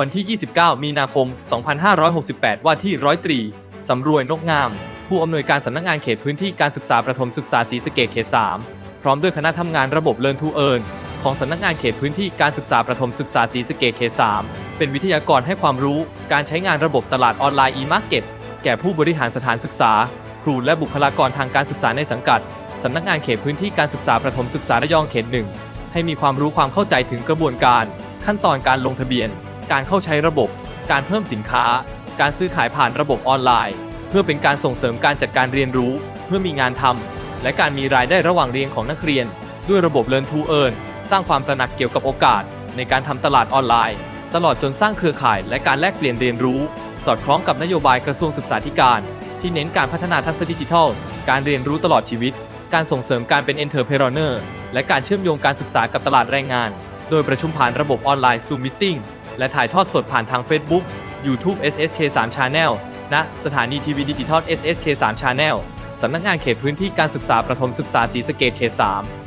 วันที่ 29 มีนาคม 2568 ว่าที่ร้อยตรีสำรวยนกงาม ผู้อำนวยการสำนักงานเขตพื้นที่การศึกษาประถมศึกษาศรีสะเกษเขต 3 พร้อมด้วยคณะทำงานระบบเลินทูเอิร์นของสำนักงานเขตพื้นที่การศึกษาประถมศึกษาศรีสะเกษเขต 3 เป็นวิทยากรให้ความรู้การใช้งานระบบตลาดออนไลน์ e-market แก่ผู้บริหารสถานศึกษา ครูและบุคลากรทางการศึกษาในสังกัดสำนักงานเขตพื้นที่การศึกษาประถมศึกษาระยองเขตหนึ่งให้มีความรู้ความเข้าใจถึงกระบวนการ ขั้นตอนการลงทะเบียน การเข้าใช้ระบบ การเพิ่มสินค้า การซื้อขายผ่านระบบออนไลน์ เพื่อเป็นการส่งเสริมการจัดการเรียนรู้ เพื่อมีงานทำและการมีรายได้ระหว่างเรียนของนักเรียน ด้วยระบบ Learn to Earn สร้างความตระหนักเกี่ยวกับโอกาส ในการทำตลาดออนไลน์ ตลอดจนสร้างเครือข่ายและการแลกเปลี่ยนเรียนรู้ สอดคล้องกับนโยบายกระทรวงศึกษาธิการ ที่เน้นการพัฒนาทักษะดิจิทัล การเรียนรู้ตลอดชีวิต การส่งเสริมการเป็น Entrepreneur และการเชื่อมโยงการศึกษากับตลาดแรงงาน โดยประชุมผ่านระบบออนไลน์ Zoom Meeting และถ่ายทอดสดผ่านทาง Facebook YouTube SSK 3 Channel ณสถานีทีวีดิจิทัล SSK 3 Channel สำนักงานเขตพื้นที่การศึกษาประถมศึกษาศรีสะเกดเขต 3